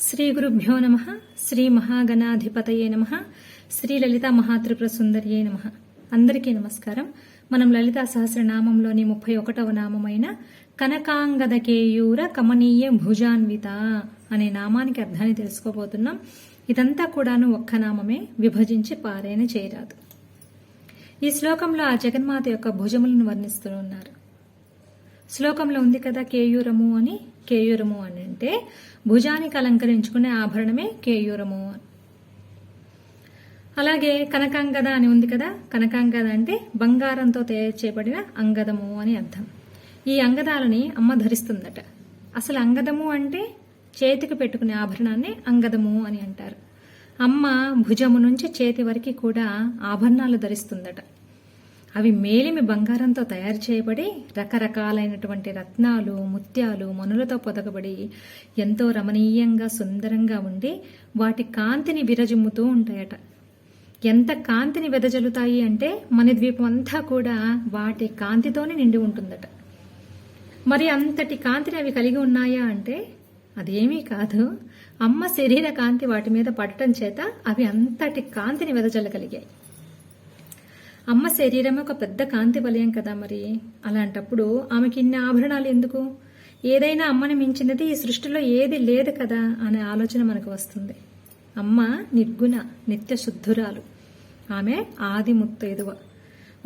శ్రీ గురుభ్యో నమ శ్రీ మహాగణాధిపతయే నమ శ్రీ లలిత మహాత్రిపుర సుందరియే నమ. అందరికీ నమస్కారం. మనం లలితా సహస్రనామంలోని ముప్పై ఒకటవ నామమైన కనకాంగదకేయూర కమనీయ భుజాన్విత అనే నామానికి అర్థాన్ని తెలుసుకోబోతున్నాం. ఇదంతా కూడాను ఒక్క నామమే విభజించి పారేన చేయరాదు. ఈ శ్లోకంలో ఆ జగన్మాత యొక్క భుజములను వర్ణిస్తూ ఉన్నారు. శ్లోకంలో ఉంది కదా కేయూరము అని కేయూరము అని అంటే భుజానికి అలంకరించుకునే ఆభరణమే కేయూరము. అని అలాగే కనకాంగద అని ఉంది కదా కనకాంగద అంటే బంగారంతో తయారు చేయబడిన అంగదము అని అర్థం. ఈ అంగదాలని అమ్మ ధరిస్తుందట. అసలు అంగదము అంటే చేతికి పెట్టుకునే ఆభరణాన్ని అంగదము అని అంటారు. అమ్మ భుజము నుంచి చేతి వరకు కూడా ఆభరణాలు ధరిస్తుందట. అవి మేలిమి బంగారంతో తయారు చేయబడి రకరకాలైనటువంటి రత్నాలు ముత్యాలు మనులతో పొదగబడి ఎంతో రమణీయంగా సుందరంగా ఉండి వాటి కాంతిని విరజిమ్ముతూ ఉంటాయట. ఎంత కాంతిని వెదజల్లుతాయి అంటే మన ద్వీపం అంతా కూడా వాటి కాంతితోనే నిండి ఉంటుందట. మరి అంతటి కాంతిని అవి కలిగి ఉన్నాయా అంటే అదేమీ కాదు. అమ్మ శరీర కాంతి వాటి మీద పడటం చేత అవి అంతటి కాంతిని వెదజల్లగలిగాయి. అమ్మ శరీరం ఒక పెద్ద కాంతి వలయం కదా మరి. అలాంటప్పుడు ఆమెకి ఇన్ని ఆభరణాలు ఎందుకు? ఏదైనా అమ్మని మించినది ఈ సృష్టిలో ఏది లేదు కదా అనే ఆలోచన మనకు వస్తుంది. అమ్మ నిర్గుణ నిత్య శుద్ధురాలు. ఆమె ఆది ముత్తైదువ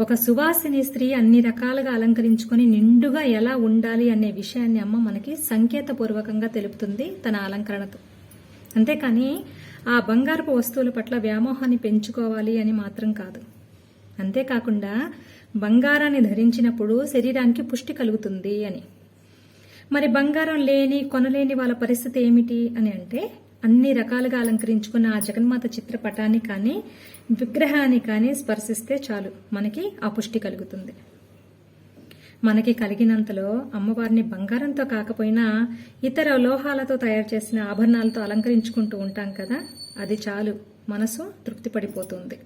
ఒక సువాసిని స్త్రీ అన్ని రకాలుగా అలంకరించుకొని నిండుగా ఎలా ఉండాలి అనే విషయాన్ని అమ్మ మనకి సంకేతపూర్వకంగా తెలుపుతుంది తన అలంకరణతో. అంతేకాని ఆ బంగారపు వస్తువుల పట్ల వ్యామోహాన్ని పెంచుకోవాలి అని మాత్రం కాదు. అంతేకాకుండా బంగారాన్ని ధరించినప్పుడు శరీరానికి పుష్టి కలుగుతుంది అని. మరి బంగారం లేని కొనలేని వాళ్ళ పరిస్థితి ఏమిటి అని అంటే అన్ని రకాలుగా అలంకరించుకున్న ఆ జగన్మాత చిత్రపటాన్ని కానీ విగ్రహాన్ని కానీ స్పర్శిస్తే చాలు. మనకి ఆ పుష్టి కలుగుతుంది. మనకి కలిగినంతలో అమ్మవారిని బంగారంతో కాకపోయినా ఇతర లోహాలతో తయారు చేసిన ఆభరణాలతో అలంకరించుకుంటూ ఉంటాం కదా అది చాలు. మనసు తృప్తిపడిపోతుంది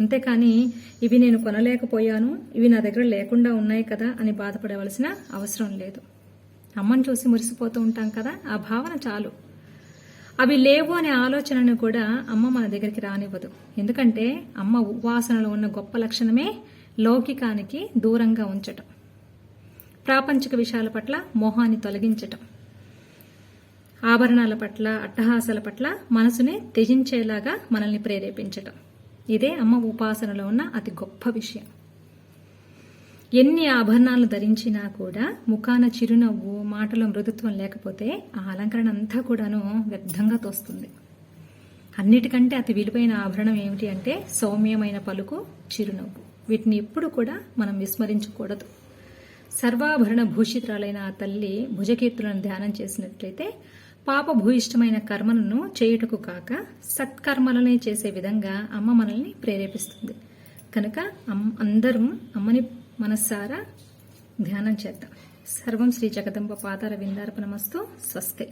అంతేకాని ఇవి నేను కొనలేకపోయాను ఇవి నా దగ్గర లేకుండా ఉన్నాయి కదా అని బాధపడవలసిన అవసరం లేదు. అమ్మని చూసి మురిసిపోతూ ఉంటాం కదా ఆ భావన చాలు. అవి లేవు అనే ఆలోచనను కూడా అమ్మ మన దగ్గరికి రానివ్వదు. ఎందుకంటే అమ్మ ఉపాసనలో ఉన్న గొప్ప లక్షణమే లౌకికానికి దూరంగా ఉంచటం. ప్రాపంచిక విషయాల పట్ల మోహాన్ని తొలగించటం. ఆభరణాల పట్ల అట్టహాసాల పట్ల మనసుని త్యజించేలాగా మనల్ని ప్రేరేపించటం. ఇదే అమ్మ ఉపాసనలో ఉన్న అతి గొప్ప విషయం. ఎన్ని ఆభరణాలు ధరించినా కూడా ముఖాన చిరునవ్వు మాటలో మృదుత్వం లేకపోతే ఆ అలంకరణ అంతా కూడాను వ్యర్థంగా తోస్తుంది. అన్నిటికంటే అతి విలువైన ఆభరణం ఏమిటి అంటే సౌమ్యమైన పలుకు చిరునవ్వు. వీటిని ఎప్పుడు కూడా మనం విస్మరించకూడదు. సర్వాభరణ భూషితురాలైన ఆ తల్లి భుజకీర్తులను ధ్యానం చేసినట్లయితే పాపభూయిష్టమైన కర్మలను చేయుటకు కాక సత్కర్మలనే చేసే విధంగా అమ్మ మనల్ని ప్రేరేపిస్తుంది. కనుక అందరం అమ్మని మనస్సారా ధ్యానం చేద్దాం. సర్వం శ్రీ జగదంబ పాదార విందార్పణమస్తు. స్వస్తి.